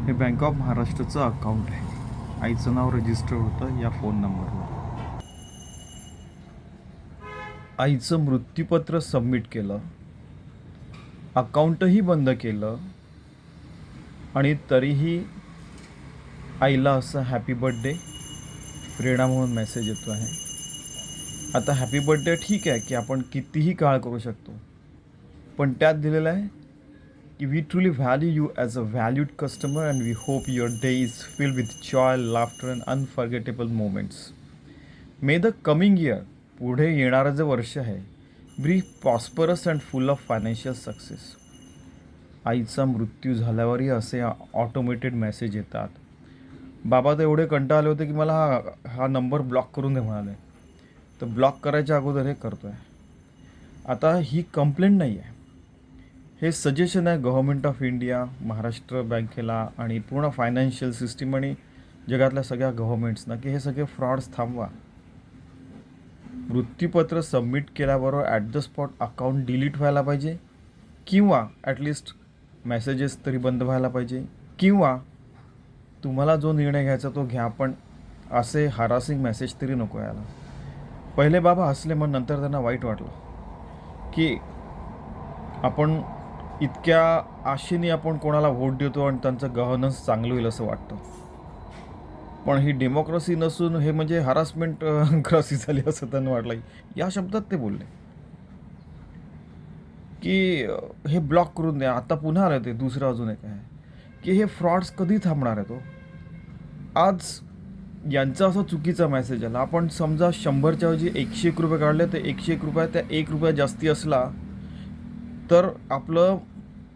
हे bank of महाराष्ट्रचं account आहे. आईचं नाव रजिस्टर होतं या फोन नंबरवर आईचं मृत्यूपत्र सबमिट केलं. अकाउंटही बंद केलं. आणि तरीही आईला असं हॅपी बड्डे प्रेरणा म्हणून मेसेज येतो आहे. आता हॅपी बड्डे ठीक आहे की आपण कितीही काळ करू शकतो. पण त्यात दिलेलं आहे we truly value value you as a valued customer and we hope your is filled with with laughter laughter and unforgettable moments may the coming year पुढे येणारं जे वर्ष आहे be prosperous and full of financial success आईचा मृत्यू झाल्यावरही असे automated message येतात. बाबा तर एवढे कंटाळले होते की मला हा हा नंबर ब्लॉक करून दे म्हणाले. तर ब्लॉक करायच्या अगोदर हे करतो आहे आता ही कंप्लेंट नाही आहे हे सजेशन आहे गव्हर्मेंट ऑफ इंडिया महाराष्ट्र बँकेला आणि पूर्ण फायनान्शियल सिस्टीम आणि जगातल्या सगळ्या गव्हर्मेंट्सना की हे सगळे फ्रॉड्स थांबवा. मृत्यूपत्र सबमिट केल्याबरोबर at the spot account delete व्हायला पाहिजे किंवा ॲटलिस्ट मेसेजेस तरी बंद व्हायला पाहिजे किंवा तुम्हाला जो निर्णय घ्यायचा तो घ्या पण असे हारासिंग मेसेज तरी नको यायला. पहिले बाबा हसले मग नंतर त्यांना वाईट वाटलं. की आपण इतक्या आशेने आपण कोणाला व्होट देतो आणि त्यांचं गव्हर्नन्स चांगलं होईल असं वाटतं. पण ही डेमोक्रेसी नसून हे म्हणजे हरासमेंट क्रॉसी झाली असं त्यांना वाटलं या शब्दात ते बोलले. की हे ब्लॉक करून द्या. आता पुन्हा आलं ते दुसरं अजून एक आहे. की हे फ्रॉड्स कधी थांबणार आहे तो हो? आज यांचा असा चुकीचा मेसेज आला. आपण समजा शंभरच्या ऐवजी एकशे एक रुपये काढले तर एकशे एक रुपये त्या एक रुपया जास्ती असला तर आपलं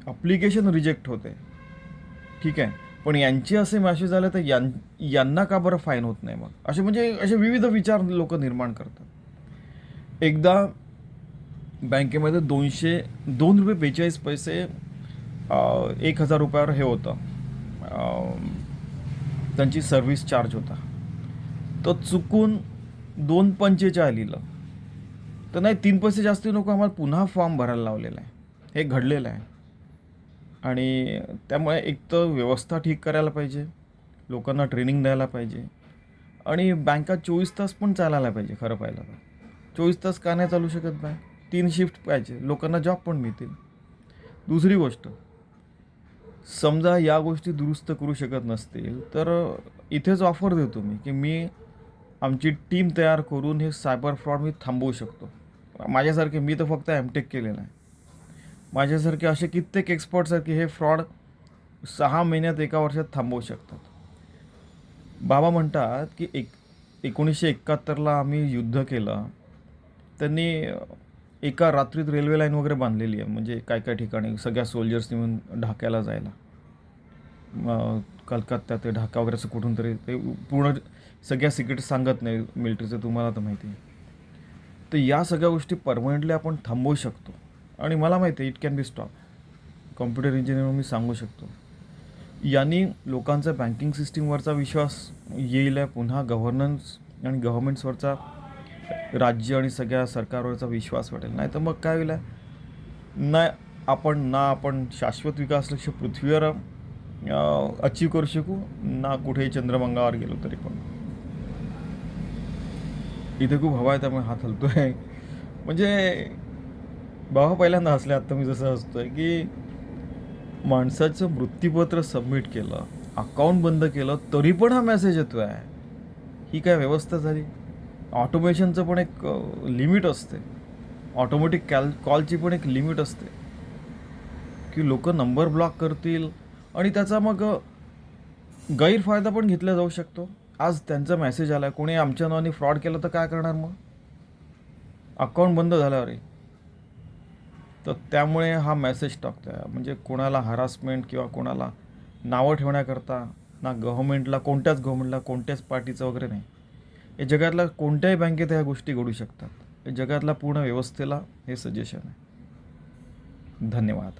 अप्लिकेशन रिजेक्ट होते. ठीक आहे? पण यांचे असे मॅसेज आले तर यां यांना का बरं फाईन होत नाही मग? असे म्हणजे असे विविध विचार लोक निर्माण करतात. एकदा बँकेमध्ये दोनशे दोन रुपये बेचाळीस पैसे एक हजार रुपयावर हे होतं. त्यांची सर्व्हिस चार्ज होता. तर चुकून दोन पंचेच्या लिहिलं. तर नाही तीन पैसे जास्ती नको आम्हाला पुन्हा फॉर्म भरायला लावलेला आहे. हे घडलेलं आहे. आणि त्यामुळे एक तर व्यवस्था ठीक करायला पाहिजे लोकांना ट्रेनिंग द्यायला पाहिजे आणि बँका चोवीस तास पण चालायला पाहिजे खरं पाहिलं तर. चोवीस तास का नाही चालू शकत बँक तीन शिफ्ट पाहिजे लोकांना जॉब पण मिळतील. दुसरी गोष्ट समजा या गोष्टी दुरुस्त करू शकत नसतील तर इथेच ऑफर देतो मी की मी आमची टीम तयार करून हे सायबर फ्रॉड मी थांबवू शकतो. माझ्यासारखे मी तर फक्त एमटेक केलेलं आहे. माझ्यासारखे असे कित्येक एक्सपर्ट्स आहेत की हे फ्रॉड सहा महिन्यात एका वर्षात थांबवू शकतात. बाबा म्हणतात की एक एकोणीसशे एकाहत्तरला आम्ही युद्ध केलं. त्यांनी एका रात्रीत रेल्वे लाईन वगैरे बांधलेली आहे. म्हणजे काय काय ठिकाणी सगळ्या सोल्जर्सनी मिळून ढाक्याला जायला. मग कलकत्ता ते ढाका वगैरे असं कुठून तरी ते पूर्ण सगळ्या सिक्रेट सांगत नाही. मिलिटरीचं तुम्हाला तर माहिती आहे. तर या सगळ्या गोष्टी परमनंटली आपण थांबवू शकतो. आणि मला माहिती आहे it can be stop computer engineer मी सांगू शकतो. यांनी लोकांचा बँकिंग सिस्टीमवरचा विश्वास येईल आहे पुन्हा गव्हर्नन्स आणि गव्हर्मेंट्सवरचा राज्य आणि सगळ्या सरकारवरचा विश्वास वाटेल. नाही तर मग काय होईल ना आपण ना आपण शाश्वत विकास लक्ष पृथ्वीवर अचीव करू शकू ना कुठेही चंद्रमंगावर गेलो तरी पण. इथे खूप हवा आहे त्यामुळे हात हलतो आहे म्हणजे बाबा पहिल्यांदा हसले आत्ता मी जसं हसतोय की माणसाचं मृत्यूपत्र सबमिट केलं अकाउंट बंद केलं तरी पण हा मेसेज येतो आहे ही काय व्यवस्था झाली? ऑटोमेशनचं पण एक लिमिट असते. ऑटोमॅटिक कॅल कॉलची पण एक लिमिट असते. की लोक नंबर ब्लॉक करतील आणि त्याचा मग गैरफायदा पण घेतला जाऊ शकतो. आज त्यांचा मेसेज आला आहे कोणी आमच्या नावाने फ्रॉड केलं तर काय करणार मग? अकाउंट बंद झाल्यावर. तर त्यामुळे हा मेसेज टाकतो आहे म्हणजे कोणाला हरासमेंट किंवा कोणाला नावं ठेवण्याकरता ना गव्हर्मेंटला कोणत्याच गव्हर्मेंटला कोणत्याच पार्टीचं वगैरे नाही. हे जगातल्या कोणत्याही बँकेत ह्या गोष्टी घडू शकतात. हे जगातल्या पूर्ण व्यवस्थेला हे सजेशन आहे. धन्यवाद.